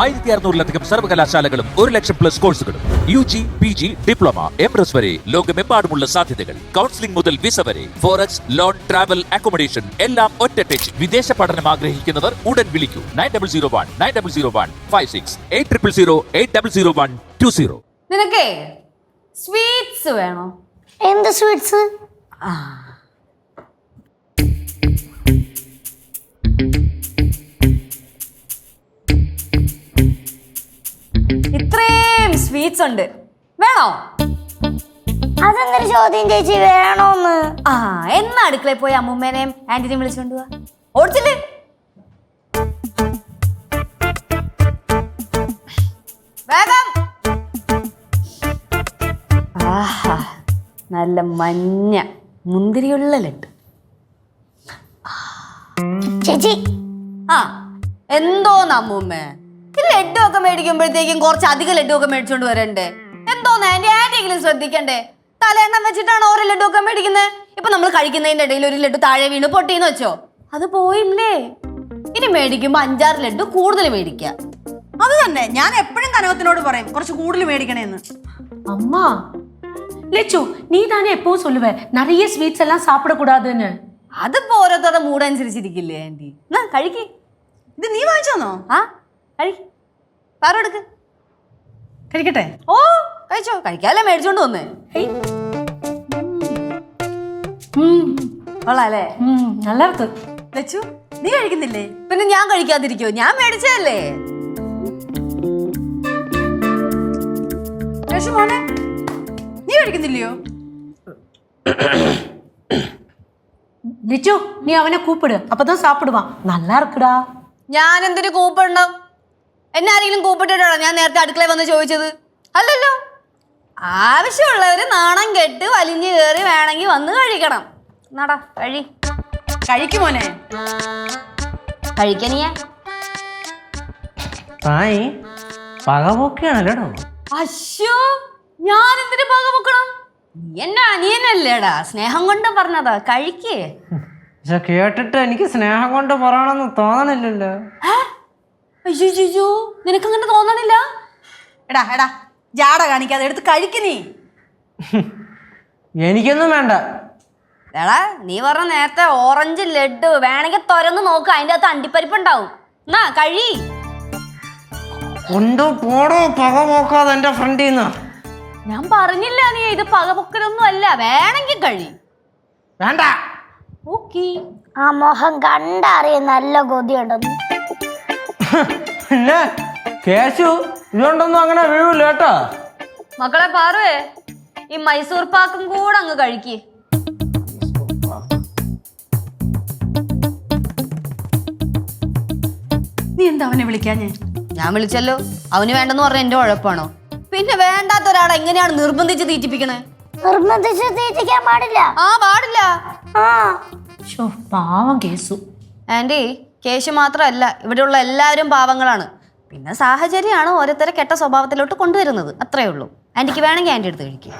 ആയിരത്തി അറുന്നൂറിലധികം സർവകലാശാലകളും ഒരു ലക്ഷം പ്ലസ് കോഴ്സുകളും U G P G diploma M S വരെ ലോകമെമ്പാടുമുള്ള സാധ്യതകൾ. കൗൺസിലിംഗ് മുതൽ വിസ വരെ ഫോറക്സ് ലോൺ ട്രാവൽ അക്കോമഡേഷൻ എല്ലാം ഒറ്റ ടച്ച് വിദേശ പഠനം ആഗ്രഹിക്കുന്നവർ ഉടൻ വിളിക്കൂ. Nine double zero one nine double zero one five six eight triple zero eight double zero one two zero. നിനക്കേ sweets വേണോ? എന്ത് സ്വീറ്റ്സ് ഇത്രയും സ്വീറ്റ്സ് ഉണ്ട്. വേണോ? അതെന്തൊരു ചോദ്യം ചേച്ചി വേണോന്ന്? ആ എന്നാ അടുക്കളയിൽ പോയി അമ്മൂമ്മേനെയും ആന്റിനെയും വിളിച്ചോണ്ട് പോവാ ഓടിച്ചില്ലേ വേഗം. ആഹാ നല്ല മഞ്ഞ മുന്തിരിയുള്ള ലഡ്ഡു. ചേച്ചി. ആ എന്തോന്ന് അമ്മൂമ്മ? ഈ ലഡ്ഡു ഒക്കെ മേടിക്കുമ്പോഴത്തേക്കും കുറച്ച് അധികം ലഡ്ഡു ഒക്കെ മേടിച്ചോണ്ട് വരണ്ടേ എന്തോന്ന് ആന്റി ആന്റിയെങ്കിലും ശ്രദ്ധിക്കണ്ടേ തലേണ്ണം വെച്ചിട്ടാണ് ഓരോ ലഡ്ഡു ഒക്കെ മേടിക്കുന്നത് ഇപ്പൊ നമ്മൾ കഴിക്കുന്നതിന്റെ ഇടയിൽ ഒരു ലഡ്ഡു താഴെ വീണ് പൊട്ടിന്ന് വെച്ചോ അത് പോയില്ലേ ഇനി മേടിക്കുമ്പോ അഞ്ചാറ് ലഡ്ഡു കൂടുതൽ മേടിക്കുക അത് തന്നെ ഞാൻ എപ്പോഴും കനകത്തിനോട് പറയും കുറച്ച് കൂടുതൽ മേടിക്കണേന്ന് அம்மா லெச்சு நீ தானே எப்பவும் சொல்லுவ நிறைய ஸ்வீட்ஸ் எல்லாம் சாப்பிடக்கூடாதுன்னு അതിപ്പോ ഓരോരുത്തരുടെ മൂഡ് അനുസരിച്ചിരിക്കില്ലേ ആന്റി എന്നാ കഴിക്ക് ഇത് നീ വാങ്ങിച്ചാന്നോ ആ കഴി പാറെടുക്ക് കഴിക്കട്ടെ ഓ കഴിച്ചോ കഴിക്കാല്ലേ മേടിച്ചോണ്ട് വന്നേ ஐ. ம் കൊള്ളാല്ലേ ம் நல்லா இருக்கு ലച്ചു നീ കഴിക്കുന്നില്ലേ പിന്നെ ഞാൻ കഴിക്കാതിരിക്കോ ഞാൻ മേടിച്ചതല്ലേ ലച്ചു മോനെ നീ കഴിക്കുന്നില്ലയോ லிச்சு நீ அவனை கூப்பிடு அப்பதான் சாப்பிடுவான் நல்லா இருக்குடா ഞാൻ എന്തൊരു കൂപ്പിടണം എന്നെ ആരെങ്കിലും കൂപ്പിട്ടിട്ടാണോ ഞാൻ നേരത്തെ അടുക്കളയിൽ വന്ന് ചോദിച്ചത്. അല്ലല്ലോ. ആവശ്യമുള്ളവര് നാണം കെട്ട് വലിഞ്ഞു കയറി വേണമെങ്കിൽ വന്ന് കഴിക്കണം. നടാ കഴി. കഴിക്കും മോനെ. കഴിക്കനിയ തായി പകപോക്കെയാണല്ലേടോ അശ്യോ ഞാൻ എന്തിനു പക വെക്കണം നീ എന്നെ അനിയനല്ലേടാ. സ്നേഹം കൊണ്ട് പറഞ്ഞതാ. കഴിക്കേ. പക്ഷെ കേട്ടിട്ട് എനിക്ക് സ്നേഹം കൊണ്ട് പറയണമെന്ന് തോന്നണില്ലല്ലോ. അയ്യോ അയ്യോ നിനക്കങ്ങനെ തോന്നണില്ല? എടാ എടാ ജാട കാണിക്കാതെ എടുത്ത് കഴിക്കുന്നേ എനിക്കൊന്നും വേണ്ട. എടാ നീ പറഞ്ഞ നേരത്തെ ഓറഞ്ച് ലഡു വേണമെങ്കിൽ തുറന്ന് നോക്ക് അതിന്റെ അകത്ത് അണ്ടിപ്പരിപ്പ് ഉണ്ടാവും എന്നാ കഴി. കൊണ്ടു പോടോ പക പോക്കാതെ എന്റെ ഫ്രണ്ടിൽ നിന്ന് ഞാൻ പറഞ്ഞില്ല നീ ഇത് പകപൊക്കലൊന്നും അല്ല വേണമെങ്കിൽ കഴി. വേണ്ട. ഓക്കേ. ആ മുഖം കണ്ടറിയ നല്ല കൊതിയുണ്ടെന്ന് പിന്നെ കേശു ഇതുകൊണ്ടൊന്നും അങ്ങനെ വീഴില്ല കേട്ടോ. മക്കളെ പാറുവേ ഈ മൈസൂർ പാക്കും കൂടെ അങ്ങ് കഴിക്ക്. നീ എന്താ അവനെ വിളിക്കാൻ ഞാൻ ഞാൻ വിളിച്ചല്ലോ. അവന് വേണ്ടെന്ന് പറഞ്ഞ എന്റെ ഉഴപ്പാണോ? പിന്നെ വേണ്ടാത്ത ഒരാളെ എങ്ങനെയാണ് നിർബന്ധിച്ച് തീറ്റിപ്പിക്കണേ? നിർബന്ധിച്ച് തീറ്റിക്കാൻ പാടില്ല. ആ പാടില്ല. ആ. പാവം കേസു. ആന്റി കേശു മാത്രമല്ല ഇവിടെയുള്ള എല്ലാവരും പാവങ്ങളാണ്. പിന്നെ സാഹചര്യമാണ് ഓരോരുത്തരെ കെട്ട സ്വഭാവത്തിലോട്ട് കൊണ്ടുവരുന്നത്. അത്രയേ ഉള്ളൂ. ആന്റിക്ക് വേണമെങ്കിൽ ആന്റി എടുത്ത് കഴിക്കും.